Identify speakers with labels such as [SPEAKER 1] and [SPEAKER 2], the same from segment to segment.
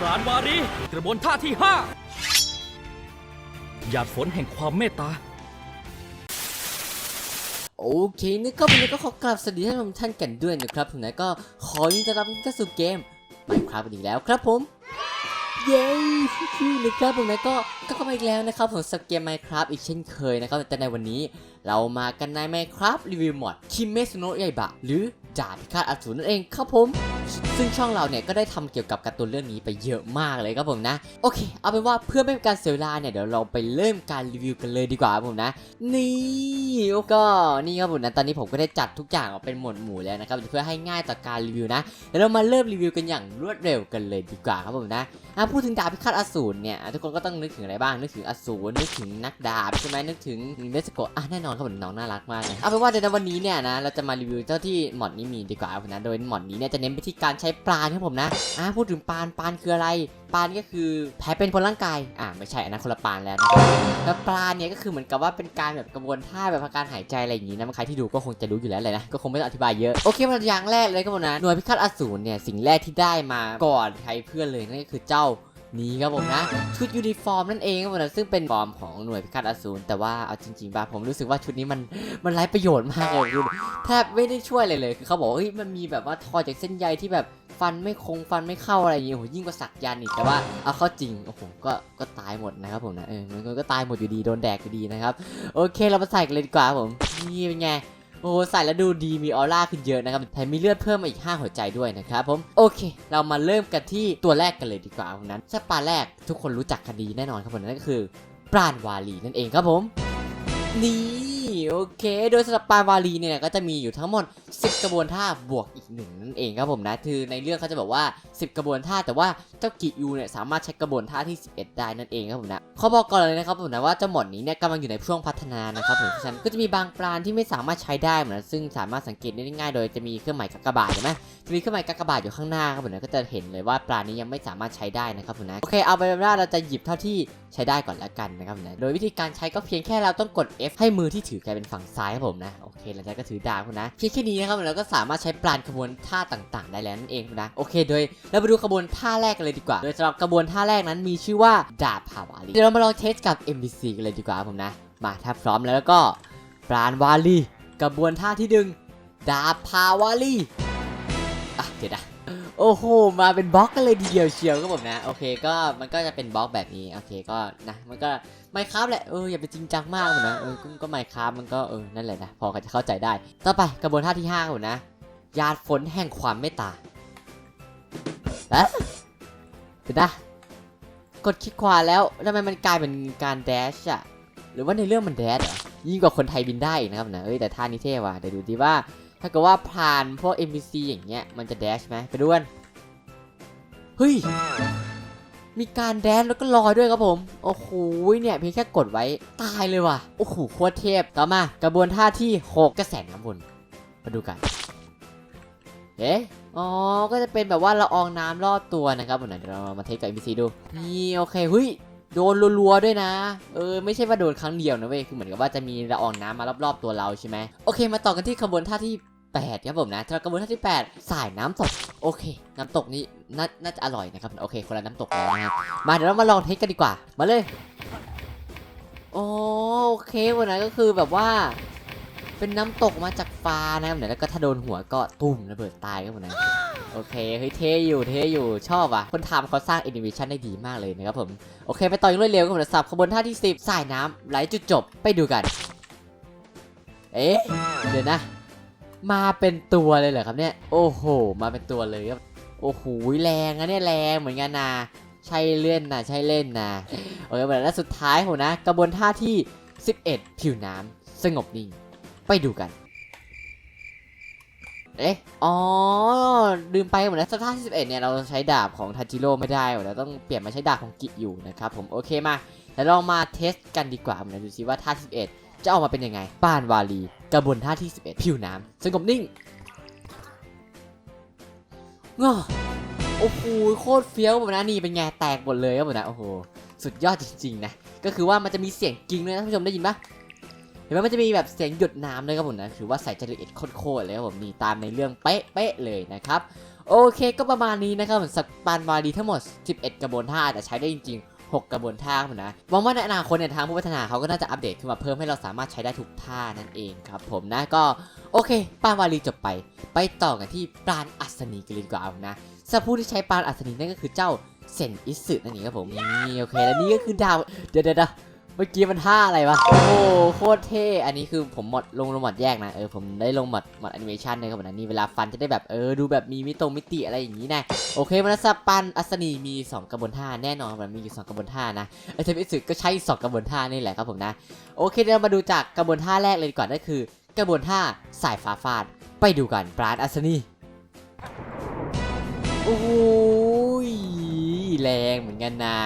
[SPEAKER 1] ปราณวารี กระบวนท่าที่ห้าหยาดฝนแห่งความเมตตา
[SPEAKER 2] โอเคนะครับวันนี้ก็ขอกราบสวัสดีท่านผู้ชมท่านกันด้วยนะครับผมนก็ขอยินดีต้อนรับเข้าสู่เกม Minecraft อีกแล้วครับผม เย้ชิวๆนะครับผมนะก็ก็เข้ามาอีกแล้วนะครับผมสเกม Minecraft อีกเช่นเคยนะครับแต่ในวันนี้เรามากันใน Minecraft รีวิวมอดคิเมสโนะใหญ่บะ หรือดาพิฆาตอสูรนั่นเองครับผม ซึ่งช่องเราเนี่ยก็ได้ทำเกี่ยวกับการ์ตูนเรื่องนี้ไปเยอะมากเลยครับผมนะ โอเค เอาเป็นว่าเพื่อไม่เป็นการเสียเวลาเนี่ยเดี๋ยวเราไปเริ่มการรีวิวกันเลยดีกว่าครับผมนะ นี่ก็นี่ครับผมนะตอนนี้ผมก็ได้จัดทุกอย่างออกเป็นหมวดหมู่แล้วนะครับเพื่อให้ง่ายต่อการรีวิวนะเดี๋ยวเรามาเริ่มรีวิวกันอย่างรวดเร็วกันเลยดีกว่าครับผมนะอะพูดถึงดาบพิฆาตอสูรเนี่ยทุกคนก็ต้องนึกถึงอะไรบ้างนึกถึงอสูรนึกถึงนักดาบใช่ไหมนึกถึงเนสโกะอะแน่นอนครับผมน้องน่ารักมากเลยเอาเป็นว่าในวันนี้เนี่ยนะเราจะมารีวิวเจ้าที่หมอดนี้มีดีกว่าครับผมนะโดยหมอดนี้เนี่ยจะเน้นไปที่การใช้ปานครับผมนะอ่าพูดถึงปานปานคืออะไร ปานก็คือแผลเป็นบนร่างกายอ่าไม่ใช่อันนั้นคนละปานแล้วนะแล้วปานเนี่ยก็คือเหมือนกับว่าเป็นการแบบกระบวนท่าแบบการหายใจอะไรอย่างนี้นะใครที่ดูก็คงจะรู้อยู่แล้วเลยนะก็คงไม่ต้องอธิบายเยอะโอเคมาอย่างแรกเลยก็หมดนะหน่วยพิฆาตอสูรเนี่ยสิ่งแรกที่ได้มาก่อนใครเพื่อนเลยนั่นก็คือเจ้า นี้ครับผมนะชุดยูนิฟอร์มนั่นเองครับผมนะซึ่งเป็นฟอร์มของหน่วยพิฆาตอสูรแต่ว่าเอาจริงๆป่ะผมรู้สึกว่าชุดนี้มันมันไร้ประโยชน์มากเลยคือแทบไม่ได้ช่วยเลยเลยคือเขาบอกว่าเฮ้ยมันมีแบบว่าทอจากเส้นใยที่แบบฟันไม่คงฟันไม่เข้าอะไรอย่างเงี้ยโหยิ่งกว่าสักยันอีกแต่ว่าเอาเข้าจริงโอ้โหก็ก็ตายหมดนะครับผมนะเออมันก็ตายหมดอยู่ดีโดนแดกอยู่ดีนะครับโอเคเรามาใส่กันเลยดีกว่าผมนี่เป็นไง โอ้โหใส่แล้วดูดีมีออร่าขึ้นเยอะนะครับแถมมีเลือดเพิ่มมาอีก 5 หัวใจด้วยนะครับผมโอเค เรามาเริ่มกันที่ตัวแรกกันเลยดีกว่าของนั้นสปาแรกทุกคนรู้จักกันดีแน่นอนครับผมนั่นก็คือปราณวาลีนั่นเองครับผมนี่ โอเค โดยสำหรับปาวาลีเนี่ยก็จะมีอยู่ทั้งหมด 10 กระบวนท่าบวกอีกหนึ่งนั่นเองครับผมนะคือในเรื่องเขาจะบอกว่า 10 กระบวนท่าแต่ว่าเจ้ากิยูเนี่ยสามารถใช้กระบวนท่าที่ 11 ได้นั่นเองครับผมนะเขาบอกก่อนเลยนะครับผมนะว่าเจ้าหมอนนี้เนี่ยกำลังอยู่ในช่วงพัฒนานะครับผมฉะนั้นก็จะมีบางปราณที่ไม่สามารถใช้ได้เหมือนกันซึ่งสามารถสังเกตได้ง่ายโดยจะมีเครื่องหมายกากบาทเห็นไหมจะมีเครื่องหมายกากบาทอยู่ข้างหน้าครับผมนะก็จะเห็นเลยว่าปราณนี้ยังไม่สามารถใช้ได้นะครับผมนะโอเคเอาไปเป็นว่าเราจะหยิบเท่าที่ใช้ได้ก่อนแล้วกันนะครับผมนะโดยวิธีการใช้ก็เพียงแค่เราต้องกด F ให้มือที่ถือกเป็นฝั่งซ้ายครับผมนะโอเคหลังจากก็ถือดาบคุณนะเพียงแค่นี้นะครับเราก็สามารถใช้ปราณขบวนท่าต่างๆ ได้แล้วนั่นเองครับนะโอเค โดยเราไปดูขบวนท่าแรกกันเลยดีกว่า โดยสำหรับกระบวนท่าแรกนั้นมีชื่อว่าดาบพาวาลีเดี๋ยวเรามาลองเทสกับ MBC กันเลยดีกว่าครับผมนะมาถ้าพร้อมแล้วก็ปราณวาลีกระบวนท่าที่ดึงดาบพาวาลี อะเดี๋ยวนะโอ้โห มาเป็นบล็อกกันเลยทีเดียวเชียวครับผมนะ โอเคก็มันก็จะเป็นบล็อกแบบนี้ โอเคก็นะมันก็ไม่ครับแหละ เอออย่าไปจริงจังมากผมนะเออก็ไม่ครับมันก็เออนั่นแหละนะพอจะเข้าใจได้ ต่อไปกระบวนท่าที่ห้าผมนะหยาดฝนแห่งความเมตตาเอ๊ะเดี๋ยวนะกดคลิกขวาแล้วทำไมมันกลายเป็นการแดชอะหรือว่าในเรื่องมันแดชยิ่งกว่าคนไทยบินได้นะครับนะเอ้ยแต่ท่านี้เท่ว่ะเดี๋ยวดูดีว่า ถ้าเกิดว่าผ่านพวก NPC อย่างเงี้ย มันจะแดชไหมไปดูกัน เฮ้ย มีการแดนแล้วก็ลอยด้วยครับผม โอ้โห เนี่ย เพียงแค่กดไว้ตายเลยว่ะ โอ้โห โคตรเทพต่อมากระบวนท่าที่ 6กระแสน้ำวนมาดูกัน เอ๊ะอ๋อ ก็จะเป็นแบบว่าละอองน้ำรอบตัวนะครับผมนะเดี๋ยวเรามาเทสกับ NPC ดู นี่โอเคเฮ้ยโดนรัวๆด้วยนะ เออไม่ใช่ว่าโดนครั้งเดียวนะเว้ย คือเหมือนกับว่าจะมีละอองน้ำมารอบๆตัวเราใช่ไหมโอเค มาต่อกันที่ขบวนท่าที่ 8ครับผมนะสำหรับกระบวนท่าที่ 8 สายน้ำตกโอเค น้ำตกนี้น่าน่าจะอร่อยนะครับโอเค คนละน้ำตกแล้วนะครับมาเดี๋ยวเรามาลองเทสกันดีกว่า มาเลยโอเควันนั้นก็คือแบบว่า เป็นน้ำตกมาจากฟ้านะครับเนี่ยแล้วก็ถ้าโดนหัวก็ตุ่มระเบิดตายครับผมนะโอเคเฮ้ยเท่อยู่เท่อยู่ชอบอะคนทำเขาสร้างแอนิเมชันได้ดีมากเลยนะครับผมโอเค ไปต่อย่างรวดเร็วกับผมสับขบวนท่าที่ 10 สายน้ำไหลจุดจบไปดูกัน เอ๊ะเดี๋ยวนะ มาเป็นตัวเลยเหรอครับเนี่ย โอ้โห มาเป็นตัวเลยครับ โอ้โห แรงนะเนี่ยแรงเหมือนกันนะ ใช่เล่นนะใช่เล่นนะ โอเคแล้วสุดท้ายผมนะ กระบวนท่าที่ 11 ผิวน้ำสงบนิ่ง ไปดูกัน เอ๊ะ อ๋อ ลืมไปหมดแล้วสถาที่11 เนี่ย เราใช้ดาบของทัจิโร่ไม่ได้หมดแล้วต้องเปลี่ยนมาใช้ดาบของกิอยู่นะครับผม โอเคมา แล้วเรามาเทสกันดีกว่านะดูซิว่าท่า11 จะออกมาเป็นยังไง ป้านวาลี กระบวนท่าที่ 11 ผิวน้ำสงบนิ่งง้อโอ้โหโคตรเฟี้ยวผมนะนี่เป็นไงแตกหมดเลยครับผมนะโอ้โหสุดยอดจริงๆนะก็คือว่ามันจะมีเสียงกิ้งด้วยนะท่านผู้ชมได้ยินปะเห็นไหมมันจะมีแบบเสียงหยดน้ำเลยครับผมนะถือว่าใส่ใจละเอียดโคตรๆเลยครับผมนี่ตามในเรื่องเป๊ะๆเลยนะครับโอเคก็ประมาณนี้นะครับผมสปานวารีทั้งหมด 11 กระบวนท่าแต่ใช้ได้จริงๆ 6 กระบวนท่าครับผมนะหวังว่าในอนาคตเนี่ยทางผู้พัฒนาเขาก็น่าจะอัปเดตขึ้นมาเพิ่มให้เราสามารถใช้ได้ทุกท่านั่นเองครับผมนะก็โอเคปานวารีจบไป ไปต่อกันที่ปราณอัศนีกันเลยดีกว่านะสำหรับผู้ที่ใช้ปราณอัศนีนั่นก็คือเจ้าเซนอิสึนั่นเองครับผมนี่โอเค แล้วนี่ก็คือดาวเดี๋ยวเดี๋ยวเดี๋ยว เมื่อกี้มันท่าอะไรวะ โอ้โคตรเท่ อันนี้คือผมหมดลงลงหมดแยกนะ เออผมได้ลงหมดหมดแอนิเมชันเลยครับผมนะนี่เวลาฟันจะได้แบบเออดูแบบมีมิตรงมิติอะไรอย่างนี้นะ โอเคมันสปันอัศนีมี 2กระบวนท่าแน่นอนมันมีอยู่2กระบวนท่านะไอเทมอิสึก็ใช้2กระบวนท่านี่แหละครับผมนะ โอเคเดี๋ยวมาดูจากกระบวนท่าแรกเลยดีกว่อนนั่นคือ กระบวนท่าสายฟ้าฟาด ไปดูกันปราดอัศนีโอ้ยแรงเหมือนกันนะ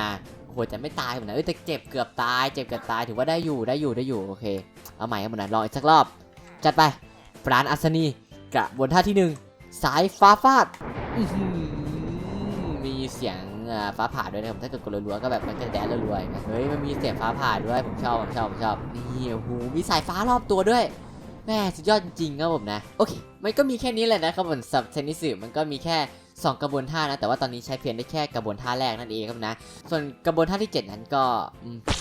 [SPEAKER 2] หจะไม่ตายเหมือนนะเอ้ยแต่เจ็บเกือบตายเจ็บเกือบตายถือว่าได้อยู่ได้อยู่ได้อยู่โอเคเอาใหม่ครับผมนะลองอีกสักรอบ จัดไปปราดอัศนีกระบวนท่าที่หนึ่งสายฟ้าฟาดมีเสียงฟ้าผ่าด้วยนะครับถ้าเกิดกดรัวๆก็แบบมันจะแดนรัวๆนะเฮ้ยมันมีเสียงฟ้าผ่าด้วยผมชอบผมชอบผมชอบนี่โอ้โหมีสายฟ้ารอบตัวด้วยแม่สุดยอดจริงๆครับผมนะโอเค มันก็มีแค่นี้แหละนะครับผมสับเทนนิสมันก็มีแค่ 2 กระบวนท่านะ แต่ว่าตอนนี้ใช้เพียงได้แค่กระบวนท่าแรกนั่นเองครับนะ ส่วนกระบวนท่าที่ 7 นั้นก็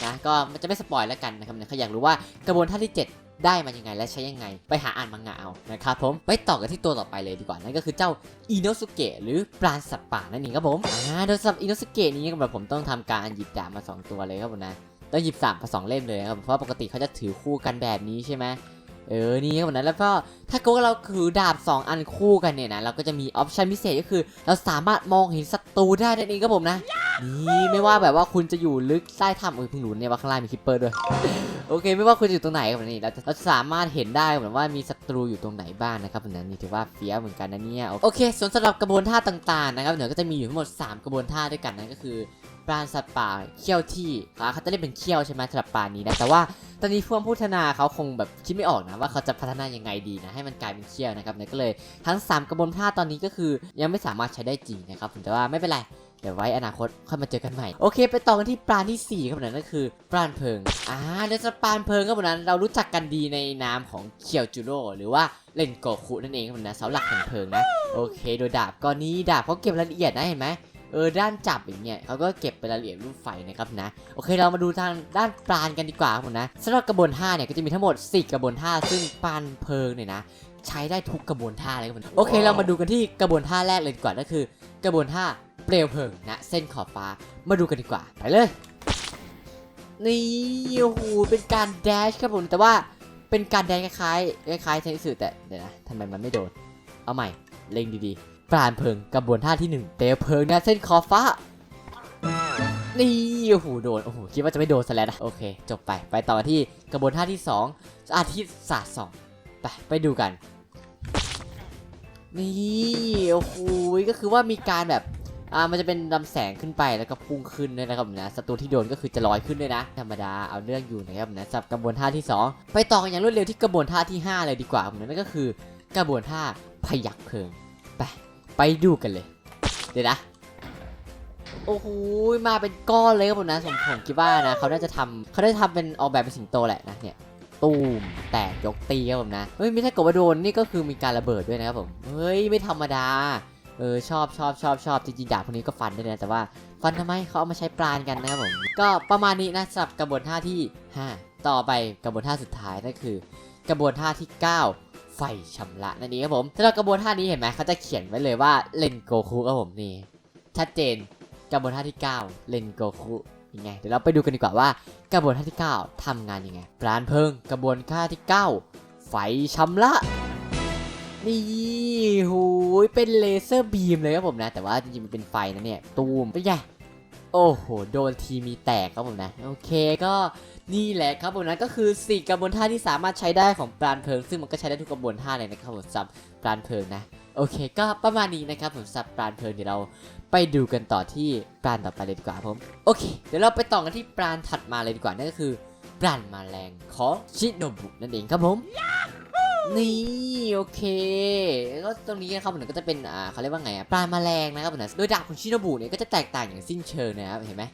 [SPEAKER 2] นะก็มันจะไม่สปอยแล้วกันนะครับนะใครอยากรู้ว่ากระบวนท่าที่ 7ได้มายังไงและใช้ยังไง ไปหาอ่านมังงะเอานะครับผมไปต่อกันที่ตัวต่อไปเลยดีกว่านั่นก็คือเจ้าอินโนสุเกะหรือปราณสัตว์ป่านั่นเองครับผมอ่าโดยสำหรับอินโนสุเกะนี้ครับผมต้องทำการหยิบดาบมา 2 ตัวเลยครับผมนะต้องหยิบสามมาสองเล่มเลยครับเพราะว่าปกติเขาจะถือคู่กันแบบนี้ใช่ไหม เออ นี่ครับผมนะแล้วก็ถ้าเกิดว่าเราถือดาบ 2 อันคู่กันเนี่ยนะ เราก็จะมีออปชันพิเศษก็คือ เราสามารถมองเห็นศัตรูได้นั่นเองครับผมนะ นี่ไม่ว่าแบบว่าคุณจะอยู่ลึกใต้ถ้ำเออเพิ่งรู้เนี่ยว่าข้างล่างมีคิปเปอร์ด้วย โอเค ไม่ว่าคุณจะอยู่ตรงไหนครับผมนี่เราจะเราสามารถเห็นได้เหมือนว่ามีศัตรูอยู่ตรงไหนบ้างนะครับผมนะนี่ถือว่าเฟี้ยวเหมือนกันนะเนี่ย โอเค ส่วนสำหรับกระบวนท่าต่างๆนะครับเดี๋ยวก็จะมีอยู่ทั้งหมด 3 กระบวนท่าด้วยกันนั่นก็คือ ปราณสัตว์ป่าเขี้ยวที่อ่าเขาจะเรียกเป็นเขี้ยวใช่ไหมสำหรับปลานี้นะแต่ว่าตอนนี้พวกพัฒนาเขาคงแบบคิดไม่ออกนะว่าเขาจะพัฒนายังไงดีนะให้มันกลายเป็นเขี้ยวนะครับเน่ก็เลยทั้ง 3 กระบวนท่าตอนนี้ก็คือ ยังไม่สามารถใช้ได้จริงนะครับแต่ว่าไม่เป็นไรเดี๋ยวไว้อนาคตค่อยมาเจอกันใหม่ โอเค ไปต่อกันที่ปราณที่4ครับผมนั่นก็คือปราณเพลิงอ่าเดี๋ยวจะปราณเพลิงครับผมนั้นเรารู้จักกันดีในนามของเคียวจูโร่หรือว่าเลนโกคุนั่นเองครับผมนะเสาหลักแห่งเพลิงนะโอเค โดยดาบก้อนนี้ดาบเขาเก็บรายละเอียดนะเห็นไหม เออด้านจับอย่างเงี้ยเขาก็เก็บเป็นรายละเอียดรูปไฟนะครับนะโอเคเรามาดูทางด้านปราณกันดีกว่าครับผมนะสำหรับกระบวนท่าเนี่ยก็จะมีทั้งหมด 4 กระบวนท่า ซึ่งปราณเพลิงเนี่ยนะใช้ได้ทุกกระบวนท่าเลยครับผมโอเค เรามาดูกันที่กระบวนท่าแรกเลยดีกว่านั่นคือ กระบวนท่าเปลวเพลิงนะเส้นขอบฟ้ามาดูกันดีกว่าไปเลยนี่โอ้โหเป็นการแดชครับผมแต่ว่าเป็นการแดชคล้ายๆคล้ายๆเทนนิสแต่เดี๋ยวนะทำไมมันไม่โดนเอาใหม่เล็งดีๆ ปราณเพลิงกระบวนท่าที่หนึ่งเปลวเพลิงนะเส้นขอฟ้า นี่โอ้โหโดนโอ้โหคิดว่าจะไม่โดนซะแล้วนะโอเค จบไปไปต่อที่กระบวนท่าที่สองอาทิตย์ศาสตร์สองไปไปดูกัน นี่โอ้โหก็คือว่ามีการแบบอ่ามันจะเป็นลำแสงขึ้นไปแล้วก็พุ่งขึ้นด้วยนะครับนะศัตรูที่โดนก็คือจะลอยขึ้นด้วยนะ ธรรมดาเอาเรื่องอยู่นะครับนะสับกระบวนท่าที่ 2 ไปต่อกันอย่างรวดเร็วที่กระบวนท่าที่ 5 เลยดีกว่าผมนะนั่นก็คือกระบวนท่าพยักเพลิงไป ไปดูกันเลย เดี๋ยวนะ โอ้โหมาเป็นก้อนเลยครับผมนะผมผมคิดว่านะเขาน่าจะทำเขาได้ทำเป็นออกแบบเป็นสิงโตแหละนะเนี่ยตูมแตกยกตีครับผมนะเฮ้ยไม่ใช่กบโดนนี่ก็คือมีการระเบิดด้วยนะครับผมเฮ้ยไม่ธรรมดาเออชอบชอบชอบชอบจริงๆดาบพวกนี้ก็ฟันด้วยนะแต่ว่าฟันทำไมเขาเอามาใช้ปราณกันนะครับผมก็ประมาณนี้นะสำหรับกระบวนท่าที่ 5 ต่อไปกระบวนท่าสุดท้ายนั่นคือ กระบวนท่าที่ 9 ไฟชำระนั่นเองครับผมสำหรับกระบวนท่านี้เห็นไหมเขาจะเขียนไว้เลยว่าเลนโกคุครับผมนี่ชัดเจนกระบวนท่าที่9เลนโกคุยังไงเดี๋ยวเราไปดูกันดีกว่าว่ากระบวนท่าที่ 9ทำงานยังไงปราณเพิงกระบวนท่าที่ 9 ไฟชำระนี่หูยเป็นเลเซอร์บีมเลยครับผมนะ แต่ว่าจริงๆมันเป็นไฟนะเนี่ย ตูมเป็นไงโอ้โห โดนทีมีแตกครับผมนะ โอเคก็ นี่แหละครับผมนะก็คือ 4กระบวนท่าที่สามารถใช้ได้ของปราณเพลิง ซึ่งมันก็ใช้ได้ทุกกระบวนท่าเลยนะครับผมสำหรับปราณเพลิงนะโอเค ก็ประมาณนี้นะครับผมสำหรับปราณเพลิงเดี๋ยวเราไปดูกันต่อที่ปราณต่อไปเลยดีกว่าครับผมโอเค เดี๋ยวเราไปต่อกันที่ปราณถัดมาเลยดีกว่านั่นก็คือปราณมาแรงของชิโนบุนั่นเองครับผมนี่โอเคก็ตรงนี้นะครับผมก็จะเป็นอ่าเขาเรียกว่าไงอะปราณมาแรงนะครับผมนะโดยดาบของชิโนบุเนี่ยก็จะแตกต่างอย่างสิ้นเชิงนะครับเห็นไหม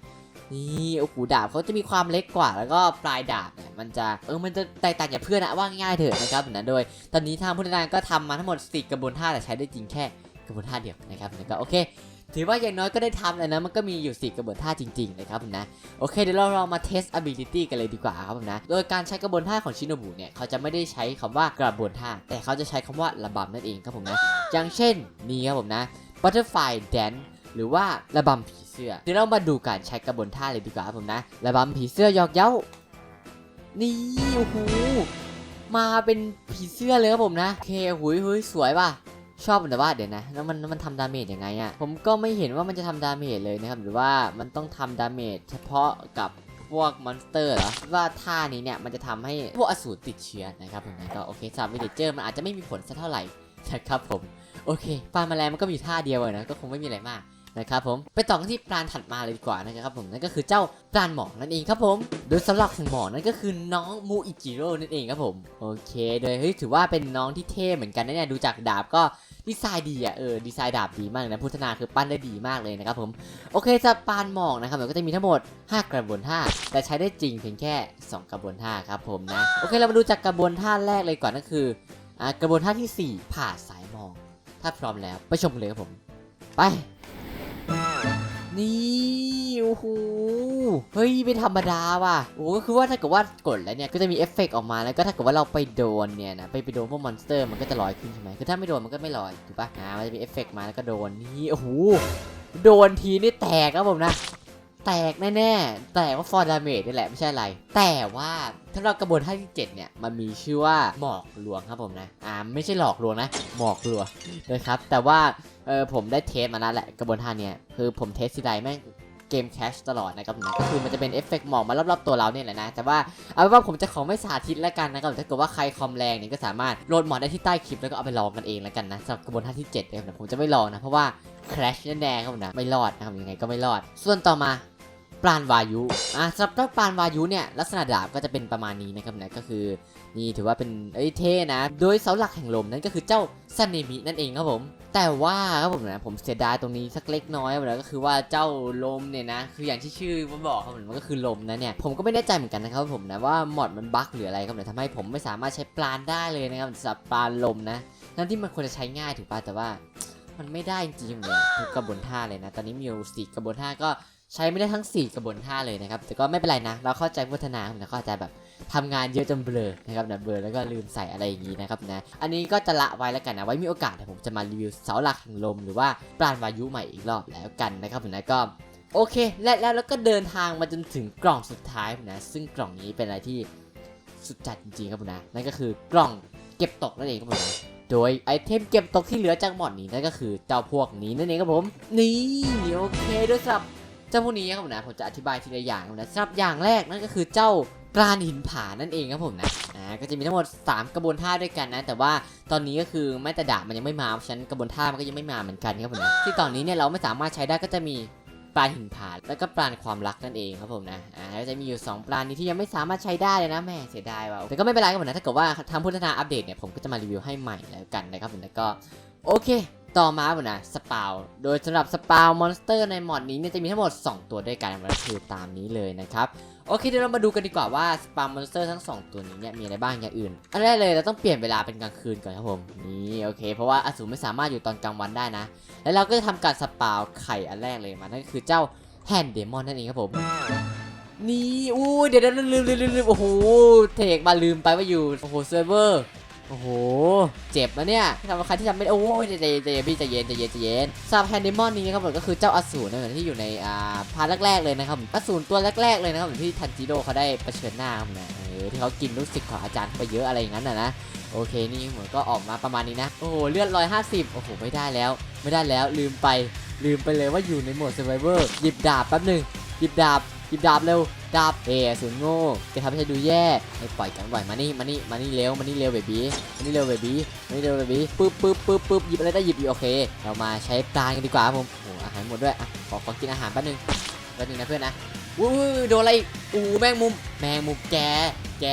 [SPEAKER 2] นี่โอ้โหดาบเขาจะมีความเล็กกว่าแล้วก็ปลายดาบเนี่ยมันจะเออมันจะแตกต่างจากเพื่อนอะว่าง่ายๆเถอะนะครับผมนะโดย ตอนนี้ทางผู้พัฒนาก็ทำมาทั้งหมด4กระบวนท่าแต่ใช้ได้จริงแค่กระบวนท่าเดียวนะครับแล้วก็โอเคถือว่าอย่างน้อยก็ได้ทำแล้วนะ มันก็มีอยู่ 4 กระบวนท่าจริงๆนะครับผมนะ โอเค เดี๋ยวเราลองมาเทส ability กันเลยดีกว่าครับผมนะ โดยการใช้กระบวนท่าของชินโนบุเนี่ย เขาจะไม่ได้ใช้คำว่ากระบวนท่า แต่เขาจะใช้คำว่าระบำนั่นเองครับผมนะ อย่างเช่น นี่ครับผมนะ butterfly dance หรือว่าระบำผีเสื้อเดี๋ยวเรามาดูการใช้กระบวนท่าเลยดีกว่าครับผมนะ ระบำผีเสื้อยอกเย้า นี่โอ้โหมาเป็นผีเสื้อเลยครับผมนะโอเคหุยหุยสวยป่ะชอบแต่ว่าเดี๋ยวนะแล้วมันมันทำดาเมจยังไงอะ่ะผมก็ไม่เห็นว่ามันจะทำดาเมจเลยนะครับหรือว่ามันต้องทำดาเมจเฉพาะกับพวกมอนสเตอร์เหรอว่าท่านี้เนี่ยมันจะทำให้พวกอสูรติดเชื้อนะครับผมก็โอเคสำหรับวิลเลเจอร์มันอาจจะไม่มีผลสักเท่าไหร่นะครับผมโอเคปลาแมลงมันก็มีท่าเดียวอะนะก็คงไม่มีอะไรมาก นะครับผมไปต่อกันที่ปลาถัดมาเลยดีกว่านะครับผมนั่นก็คือเจ้าปลาหมอกนั่นเองครับผม โดยสำหรับหมอกนั่นก็คือน้องมูอิจิโร่นั่นเองครับผมโอเคโดยเฮ้ยถือว่าเป็นน้องที่เท่เหมือนกันนะเนี่ยดูจากดาบก็ดีไซน์ดีอะเออดีไซน์ดาบดีมากนะพุทธนาคือปั้นได้ดีมากเลยนะครับผมโอเคจะปานหมอกนะครับมันก็จะมีทั้งหมด 5 กระบวนท่า แต่ใช้ได้จริงเพียงแค่ 2 กระบวนท่าครับผมนะโอเคเรามาดูจากกระบวนท่าแรกเลยก่อนนั่นคืออ่ากระบวนท่าทีสี่4 ผ่าสายหมอกถ้าพร้อมแล้วไปชมเลยครับผม ไป นี่โอ้โหเฮ้ยไม่ธรรมดาว่ะโอ้ก็คือว่าถ้าเกิดว่ากดแล้วเนี่ยก็จะมีเอฟเฟกต์ออกมาแล้วก็ถ้าเกิดว่าเราไปโดนเนี่ยนะไปไปโดนพวกมอนสเตอร์มันก็จะลอยขึ้นใช่ไหมคือถ้าไม่โดนมันก็ไม่ลอยถูกปะอ่ามันจะมีเอฟเฟกต์มาแล้วก็โดนนี่โอ้โหโดนทีนี่แตกครับผมนะแตกแน่ๆ แต่ว่าฟอร์ดาเมจนี่แหละไม่ใช่อะไร แต่ว่าถ้าเรากระบวนท่าที่ 7 เนี่ย มันมีชื่อว่าหมอกลวงครับผมนะ อ่าไม่ใช่หลอกลวงนะ หมอกลวงนะครับ แต่ว่า เออผมได้เทสมาแล้วแหละกระบวนท่าเนี้ยคือผมเทสทีไรแม่งเกมแคชตลอดนะครับผมนะก็คือมันจะเป็นเอฟเฟกต์หมอกมารอบๆตัวเราเนี่ยแหละนะ แต่ว่าเอาเป็นว่าผมจะขอไม่สาธิตแล้วกันนะครับถ้าเกิดว่าใครคอมแรงเนี่ยก็สามารถโหลดหมอกได้ที่ใต้คลิปแล้วก็เอาไปลองกันเองแล้วกันนะสำหรับกระบวนท่าที่7นะครับผมจะไม่ลองนะเพราะว่าแคชแน่ๆครับผมนะไม่รอดนะครับยังไงก็ไม่รอด ส่วนต่อมา ปราณวายุอะสำหรับเจ้าปราณวายุเนี่ยลักษณะดาบก็จะเป็นประมาณนี้นะครับนะก็คือนี่ถือว่าเป็นเอ้ยเท่นะ โดยเสาหลักแห่งลมนั่นก็คือเจ้าซันเนมินั่นเองครับผม แต่ว่าครับผมนะผมเสียดายตรงนี้สักเล็กน้อยนะก็คือว่าเจ้าลมเนี่ยนะ คืออย่างที่ชื่อมันบอกครับผมมันก็คือลมนะเนี่ยผมก็ไม่แน่ใจเหมือนกันนะครับผมนะว่ามอดมันบั๊กหรืออะไรครับเนี่ยทำให้ผมไม่สามารถใช้ปราณได้เลยนะครับสำหรับปราณลมนะทั้งที่มันควรจะใช้ง่ายถูกป่ะแต่ว่ามันไม่ได้จริงๆเลยทุกกระบวนท่าเลยนะ ตอนนี้มีอยู่สี่กระบวนท่าก็ ใช้ไม่ได้ทั้ง 4กระบวนท่าเลยนะครับ แต่ก็ไม่เป็นไรนะ เราเข้าใจพัฒนานะก็อาจจะแบบทำงานเยอะจนเบลอนะครับนะเบลอแล้วก็ลืมใส่อะไรอย่างนี้นะครับนะ อันนี้ก็จะละไว้แล้วกันนะ ไว้มีโอกาสเดี๋ยวผมจะมารีวิวเสาหลักแห่งลมหรือว่าปราณวายุใหม่อีกรอบแล้วกันนะครับผมนะก็โอเค และแล้วก็เดินทางมาจนถึงกล่องสุดท้ายนะ ซึ่งกล่องนี้เป็นอะไรที่สุดจัดจริงๆครับผมนะ นั่นก็คือกล่องเก็บตกนั่นเองครับผมนะโดยไอเทมเก็บตกที่เหลือจากหมอดนี้นั่นก็คือเจ้าพวกนี้นั่นเองครับผม นี่โอเคด้วยสำหรับ เจ้าพวกนี้ครับผมนะผมจะอธิบายทีละอย่างนะสำหรับอย่างแรกนั่นก็คือเจ้ากรานหินผานั่นเองครับผมนะอ่าก็จะมีทั้งหมด 3 กระบวนท่าด้วยกันนะ แต่ว่าตอนนี้ก็คือแม้แต่ดาบมันยังไม่มาเพราะฉะนั้นกระบวนท่ามันก็ยังไม่มาเหมือนกันครับผมนะที่ตอนนี้เนี่ยเราไม่สามารถใช้ได้ก็จะมีปลาหินผาแล้วก็ปลาความรักนั่นเองครับผมนะอ่าแล้วจะมีอยู่สองปลานี้ที่ยังไม่สามารถใช้ได้เลยนะแม่เสียดายว่ะแต่ก็ไม่เป็นไรครับผมนะถ้าเกิดว่าทำพัฒนาอัปเดตเนี่ยผมก็จะมารีวิวให้ใหม่แล้วกันนะครับผมแล้วก็โอเค ต่อมาผมนะสปาว โดยสำหรับสปาวมอนสเตอร์ในมอดนี้เนี่ยจะมีทั้งหมด 2 ตัวด้วยกันก็คือตามนี้เลยนะครับ โอเคเดี๋ยวเรามาดูกันดีกว่าว่าสปาวมอนสเตอร์ทั้ง 2 ตัวนี้เนี่ยมีอะไรบ้างอย่างอื่น อันแรกเลยเราต้องเปลี่ยนเวลาเป็นกลางคืนก่อนครับผม นี่โอเค เพราะว่าอสูรไม่สามารถอยู่ตอนกลางวันได้นะ แล้วเราก็จะทำการสปาวไข่อันแรกเลยมา นั่นก็คือเจ้าแฮนเดมอนนั่นเองครับผม นี่อู้ยเดี๋ยวเดี๋ยวลืมลืมลืมลืมโอ้โหเทคมาลืมไปว่าอยู่โอ้โหเซิร์ฟเวอร์ โอ้โห เจ็บนะเนี่ยทำใครที่ทำไม่โอ้ยใจเย็นใจเย็นพี่ใจเย็นใจเย็นใจเย็นซาบแฮนดิมอนนี้นะครับผมก็คือเจ้าอสูรนะที่อยู่ในอ่าพาร์ทแรกๆเลยนะครับอสูรตัวแรกๆเลยนะครับผมที่ทันจิโร่เขาได้เผชิญหน้าผมนะเออที่เขากินลูกศิษย์ของอาจารย์ไปเยอะอะไรอย่างนั้นนะนะโอเคนี่เหมือนก็ออกมาประมาณนี้นะ โอ้โหเลือดร้อยห้าสิบโอ้โหไม่ได้แล้ว ไม่ได้แล้วลืมไปลืมไปเลยว่าอยู่ในโหมด Survivor หยิบดาบแป๊บหนึ่งหยิบดาบหยิบดาบเร็ว ดาบเอสูนโง่จะทำให้ฉันดูแย่ให้ปล่อยกันบ่อยมานี่มานี่มานี่เร็วมานี่เร็วเบบี้มานี่เร็วเบบี้มานี่เร็วเบบี้ปึ๊บปึ๊บปึ๊บปึ๊บหยิบอะไรได้หยิบดีโอเค เรามาใช้ปลากันดีกว่าผมโอ้อาหารหมดด้วยอะขอขอกินอาหารแป๊บนึงแป๊บนึงนะเพื่อนนะอุ้โดนอะไรอู้แมงมุมแมงมุมแกแก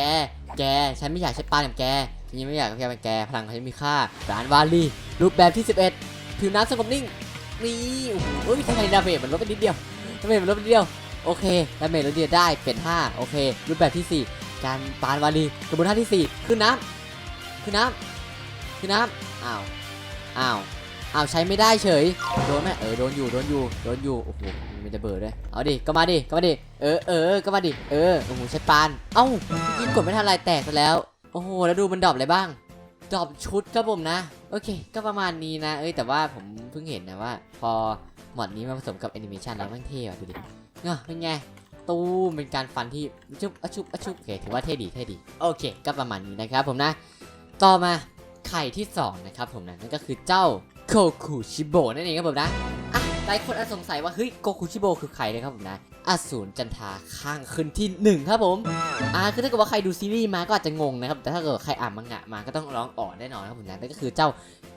[SPEAKER 2] แกฉันไม่อยากใช้ปลาอย่างแกฉันยังไม่อยากใช้เป็นแกพลังของฉันมีค่าร้านวาลีรูปแบบที่ 11ผิวน้ำสงบนิ่งนี่โอ้โหเอ้ยทำไมดาเมจมันลดไปนิดเดียวดาเมจมันลดไปนิดเดียว โอเคดาเมจลดเดียได้เป็น 5 โอเค รูปแบบที่ 4 การปานวาลีกระบวนท่าที่ 4 ขึ้นน้ำขึ้นน้ำขึ้นน้ำอ้าว อ้าว อ้าว ใช้ไม่ได้เฉย โดนไหมเออ โดนอยู่ โดนอยู่ โดนอยู่ โอ้โหมันจะเบิดเลยเอาดิ ก็มาดิ ก็มาดิ เออเออก็มาดิ เออ โอ้โห ใช้ปาน เอ้ายิงกดไม่ทันไรแตกซะแล้ว โอ้โห แล้วดูมันดรอปอะไรบ้างดรอปชุดครับผมนะ โอเค ก็ประมาณนี้นะ เอ้ย แต่ว่าผมเพิ่งเห็นนะว่า พอหมอดนี้มาผสมกับแอนิเมชันแล้วม่งเท่อะดูดิ เนาเป็นไงตู้มเป็นการฟันที่ชุบอชุบอชุบโอเคถือว่าเท่ดีเท่ดีโอเค ก็ประมาณนี้นะครับผมนะต่อมาไข่ที่สองนะครับผมนะนั่นก็คือเจ้าโคคุชิโบนั่นเองครับผมนะอะหลายคนอาจสงสัยว่าเฮ้ยโคคุชิโบคือใครนะครับผมนะอสูรจันทาข้างขึ้นที่หนึ่งครับผมอ่าคือถ้าเกิดว่าใครดูซีรีส์มาก็อาจจะงงนะครับแต่ถ้าเกิดใครอ่านมังงะมาก็ต้องร้องอ๋อแน่นอนครับผมนะนั่นก็คือเจ้า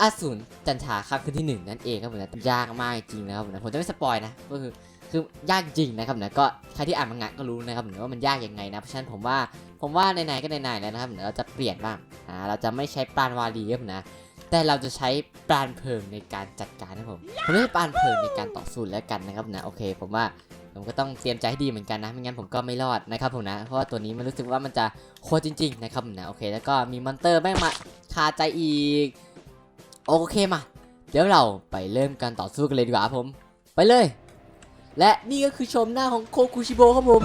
[SPEAKER 2] อสูรจันทาข้างขึ้นที่หนึ่งนั่นเองครับผมนะยากมากจริงนะครับผมนะผมจะไม่สปอยนะก็คือ คือยากจริงนะครับนะก็ใครที่อ่านมังงะก็รู้นะครับผมนะว่ามันยากยังไงนะเพราะฉะนั้นผมว่าผมว่าไหนๆก็ไหนๆแล้วนะครับเดี๋ยเราจะเปลี่ยนบ้างอ่าเราจะไม่ใช้ปราณวารีครับนะแต่เราจะใช้ปราณเพลิงในการจัดการนะผมผมไม่ใช่ปราณเพลิงในการต่อสู้แล้วกันนะครับนะโอเค ผมว่าผมก็ต้องเตรียมใจให้ดีเหมือนกันนะไม่งั้นผมก็ไม่รอดนะครับผมนะ เพราะว่าตัวนี้มันรู้สึกว่ามันจะโคตรจริง ๆ นะครับผมนะโอเค แล้วก็มีมอนเตอร์แม่งมาคาใจอีก โอเคมาเดี๋ยวเราไปเริ่มการต่อสู้กันเลยดีกว่าผม ไปเลย และนี่ก็คือชมหน้าของโคคุชิโบครับผม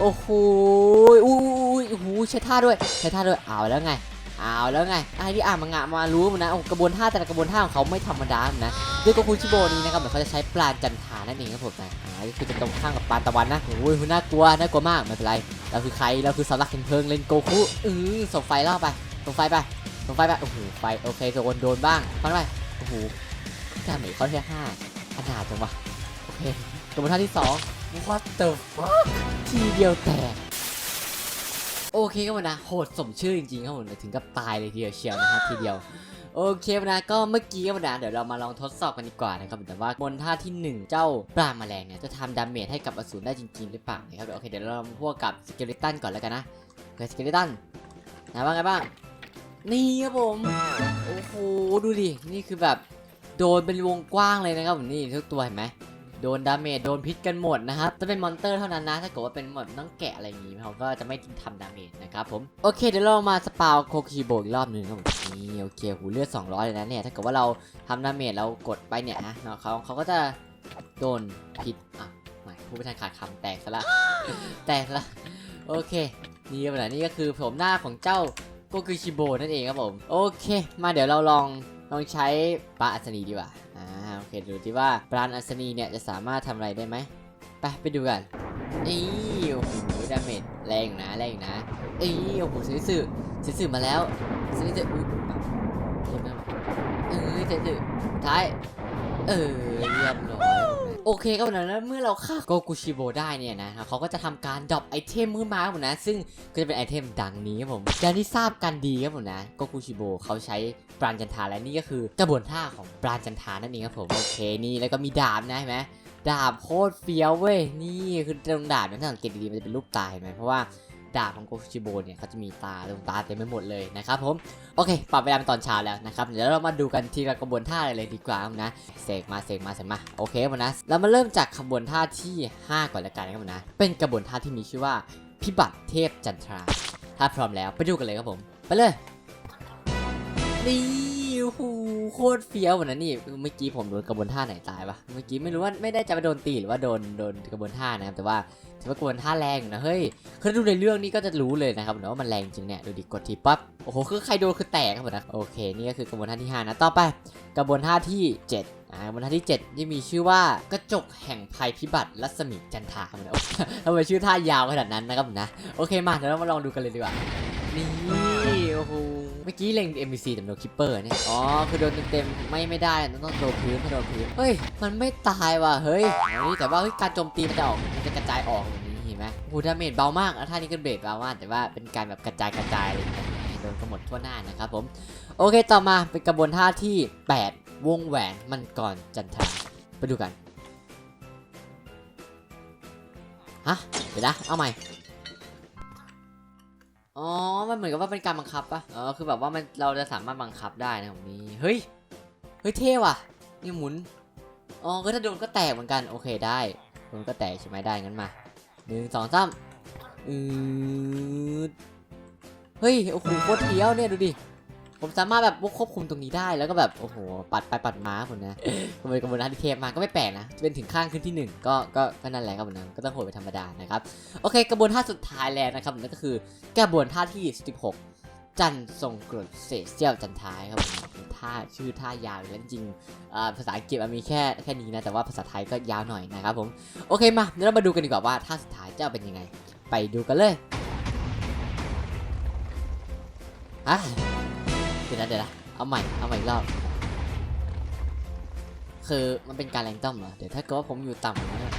[SPEAKER 2] โอ้โหอุ้ยโอ้โหใช้ท่าด้วยใช้ท่าด้วยเอาแล้วไงเอาแล้วไงไอ้ที่อ่านมังงะมารู้มดนะกระบวนท่าแต่ละกระบวนท่าของเขาไม่ธรรมดานะด้วยโกคุชิโบนี้นะครับเดี๋ยวเขาจะใช้ปราจันทานั่นเองครับผมนะอ่าคือจะตรงข้ามกับปราตะวันนะโอ้ยน่ากลัวน่ากลัวมากไม่เป็นไรเราคือใครเราคือสาหลักแห่งเพลิงเลนโกคุอือส่งไฟล่อไปส่งไฟไปส่งไฟไปโอ้โหไฟโอเคโดนโดนบ้างฟันไปโอ้โหดาเมจเขาแค่ห้าขนาดจังวะโอเค กระบวนท่าที่สอง what the fuck ทีเดียวแตก โอเคครับผมนะ โหดสมชื่อจริงๆครับผมถึงกับตายเลยทีเดียวเชียวนะครับทีเดียวโอเคครับนะก็เมื่อกี้ครับนะเดี๋ยวเรามาลองทดสอบกันดีกว่านะครับแต่ว่าบนท่าที่ 1 เจ้าปลาแมลงเนี่ยจะทำดาเมจให้กับอสูรได้จริงๆหรือเปล่านะครับเดี๋ยวโอเคเดี๋ยวเรามาพวกกับสเกลิตันก่อนแล้วกันนะโอเคสเกลิตันนะว่าไงบ้างนี่ครับผมโอ้โหดูดินี่คือแบบโดนเป็นวงกว้างเลยนะครับผมนี่ทุกตัวเห็นไหม โดนดาเมจโดนพิษกันหมดนะครับจะเป็นมอนเตอร์เท่านั้นนะถ้าเกิดว่าเป็นหมดต้องแกะอะไรอย่างงี้เขาก็จะไม่ทำดาเมจนะครับผมโอเคเดี๋ยวเรามาสปาวโคคิโบอีกรอบหนึ่งครับนี่โอเคหูเลือด200เลยนะเนี่ยถ้าเกิดว่าเราทำดาเมจเรากดไปเนี่ยนะเขาเขาก็จะโดนพิษอะไม่พูดไม่ทันขาดคำแตกซะละแตกซะละโอเคนี่ก็เป็นนี่ก็คือผมหน้าของเจ้าโกคุชิโบนั่นเองครับผมโอเค มาเดี๋ยวเราลอง ลองใช้ปลาอัศนีดีกว่า อ่า โอเค ดูที่ว่าปราอัศนีเนี่ยจะสามารถทำอะไรได้ไหม ไป ไปดูกัน นี่โอ้โหดาเมจแรงนะ แรงนะเอ้ยโอ้โหซื้อสื่อซื้อสื่อมาแล้วซื้อสื่ออุ้ยโทษนะเออซื้อสื่อท้าย เออเรียบร้อย โอเคก็เหมือนะเมื่อเราฆ่าโกกุชิโบได้เนี่ยนะเขาก็จะทำการดรอปไอเทมมือมาครับผมนะ ซึ่งก็จะเป็นไอเทมดังนี้ครับผมอย่างที่ทราบกันดีครับผมนะโกกุชิโบเขาใช้ปราณจันทาและนี่ก็คือกระบวนท่าของปราณจันทานั่นเองครับผมโอเคนี่แล้วก็มีดาบนะเห็นไหมดาบโคตรเฟี้ยวเว้ยนี่คือตรงดาบเนี่ยถ้าสังเกตดีๆมันจะเป็นรูปตาเห็นไหมเพราะว่า ดาบของโกชิโบเนี่ยเขาจะมีตาตรงตาเต็มไปหมดเลยนะครับผม โอเค ปรับเวลาเป็นตอนเช้าแล้วนะครับเดี๋ยวเรามาดูกันทีละกระบวนท่าเลยดีกว่านะเสกมาเสกมาเสกมาโอเคครับผมนะเรามาเริ่มจากกระบวนท่าที่ 5 ก่อนละกันนะครับผมนะเป็นกระบวนท่าที่มีชื่อว่าพิบัติเทพจันทราถ้าพร้อมแล้วไปดูกันเลยครับผม ไปเลยนี่ โอ้โหโคตรเฟี้ยวเหมือนนั้นนี่เมื่อกี้ผมโดนกระบวนท่าไหนตายปะเมื่อกี้ไม่รู้ว่าไม่ได้จะไปโดนตีหรือว่าโดนโดนกระบวนท่านะครับแต่ว่าถือว่ากระบวนท่าแรงอยู่นะเฮ้ยคือดูในเรื่องนี้ก็จะรู้เลยนะครับนะว่ามันแรงจริงเนี่ยดูดิกดทีปั๊บโอ้โหคือใครโดนคือแตกครับผมนะโอเคนี่ก็คือกระบวนท่าที่ห้านะต่อไป กระบวนท่าที่เจ็ดอ่ากระบวนท่าที่เจ็ดที่มีชื่อว่ากระจกแห่งภัยพิบัติรัศมีจันทราครับผมนะทำไมชื่อท่ายาวขนาดนั้นนะครับผมนะ โอเคมาเดี๋ยวเรามาลองดูกันเลยดีกว่า นี่ โอ้โห เมื่อกี้เล็ง NPC แต่โดนคิปเปอร์เนี่ย อ๋อ คือโดนเต็มๆ ไม่ไม่ได้ต้องต้องโดนพื้นถ้าโดนพื้น เฮ้ย มันไม่ตายว่ะ เฮ้ยแต่ว่าการโจมตีมันจะออกมันจะกระจายออกแบบนี้เห็นไหมโอ้โหดาเมจเบามากแล้วท่านี้ก็เบรดเบามาก แต่ว่าเป็นการแบบกระจายกระจายอะไรอย่างเงี้ยโดนกันหมดทั่วหน้านะครับผม โอเค ต่อมาเป็นกระบวนท่าที่ 8 วงแหวนมันก่อนจันทราไปดูกัน ฮะ เดี๋ยวนะ เอาใหม่ อ๋อ มันเหมือนกับว่าเป็นการบังคับปะอ๋อคือแบบว่ามันเราจะสามารถบังคับได้นะผมนี่ เฮ้ย เฮ้ยเท่ว่ะ นี่หมุน อ๋อ ก็ถ้าโดนก็แตกเหมือนกัน โอเคได้ โดนก็แตกใช่ไหมได้งั้นมาหนึ่งสองสามอืดเฮ้ย โอ้โหโคตรเที่ยวเนี่ยดูดิ ผมสามารถแบบควบคุมตรงนี้ได้แล้วก็แบบโอ้โหปัดไปปัดมาผมนะมันเป็นกระบวนท่าที่เทพมากก็ไม่แปลกนะจะเป็นถึงข้างขึ้นที่หนึ่งก็ก็ก็นั่นแหละครับผมนะก็ต้องโหดเป็นธรรมดานะครับโอเค กระบวนท่าสุดท้ายแล้วนะครับนั่นก็คือกระบวนท่าที่ 16 จันทร์ทรงกรดเศษเสี้ยวจันท้ายครับผมเป็นท่าชื่อท่ายาวอยู่แล้วจริงๆอ่าภาษาอังกฤษมันมีแค่แค่นี้นะแต่ว่าภาษาไทยก็ยาวหน่อยนะครับผมโอเคมาเดี๋ยวเรามาดูกันดีกว่าว่าท่าสุดท้ายจะเป็นยังไง ไปดูกันเลยอะ เดี๋ยวนะเดี๋ยวนะเอาใหม่เอาใหม่อีกรอบคือมันเป็นการแรงต้อมเหรอเดี๋ยวถ้าเกิดว่าผมอยู่ต่ำนะ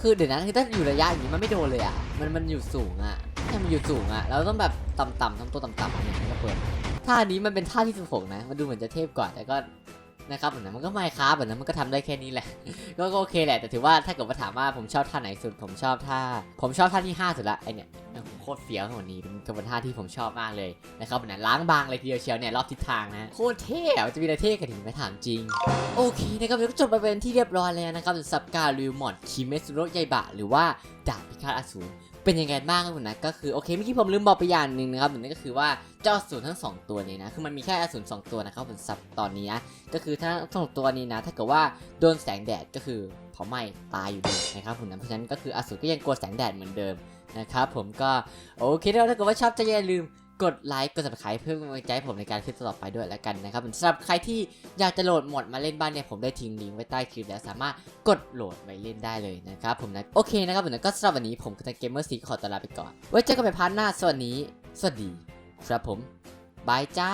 [SPEAKER 2] คือเดี๋ยวนะคือถ้าอยู่ระยะอย่างนี้มันไม่โดนเลยอะมันมันอยู่สูงอะถ้ามันอยู่สูงอะเราต้องแบบต่ำๆทำตัวต่ำๆอย่างนี้ก็เปิดท่านี้มันเป็นท่าที่สุดนะมันดูเหมือนจะเทพกว่าแต่ก็นะครับเหมือนนะมันก็ไม่ค้าแบบนั้นมันก็ทำได้แค่นี้แหละ ก็โอเคแหละแต่ถือว่าถ้าเกิดว่าถามว่าผมชอบท่าไหนสุด ผมชอบท่า ผมชอบท่าที่ห้าสุดละไอเนี่ยโคตรเฟี้ยวของนี้เป็นกระบวนท่าที่ผมชอบมากเลยนะครับเหมือนล้างบางเลยทีเดียวเชียวเนี่ยรอบทิศทางนะโคตรเท่จะมีอะไรเท่กันถึงไหมถามจริง โอเคนะครับเดี๋ยวก็จบไปเป็นที่เรียบร้อยแล้วนะครับสำหรับการรีวิวมอดคิเมซุโระไยบะ หรือว่าดาบพิฆาตอสูรเป็นยังไงบ้างครับผมนะก็คือโอเคเมื่อกี้ผมลืมบอกไปอย่างหนึ่งนะครับนั่นก็คือว่าเจ้าอสูรทั้งสองตัวนี้นะคือมันมีแค่อสูรสองตัวนะครับผมสับตอนนี้นะก็คือถ้าทั้งสองตัวนี้นะ ถ้าเกิดว่าโดนแสงแดดก็คือเผาไหม้ตายอยู่ดีนะครับผมนะเพราะฉะนั้นก็คืออสูรก็ยังกลัวแสงแดดเหมือนเดิม นะครับผมก็โอเคแล้วถ้าเกิดว่าชอบจะอย่าลืมกดไลค์กด subscribe เพื่อเป็นกำลังใจผมในการคลิปต่อไปด้วยแล้วกันนะครับสำหรับใครที่อยากจะโหลดหมดมาเล่นบ้านเนี่ยผมได้ทิ้งลิงก์ไว้ใต้คลิปแล้วสามารถกดโหลดไปเล่นได้เลยนะครับผมนะโอเคนะครับผมนะก็สำหรับวันนี้ผมกับเกมเมอร์ซีขอตลาไปก่อน ไว้เจอกันใหม่พาร์ทหน้าสวัสดีสวัสดี ครับผมบายจ้า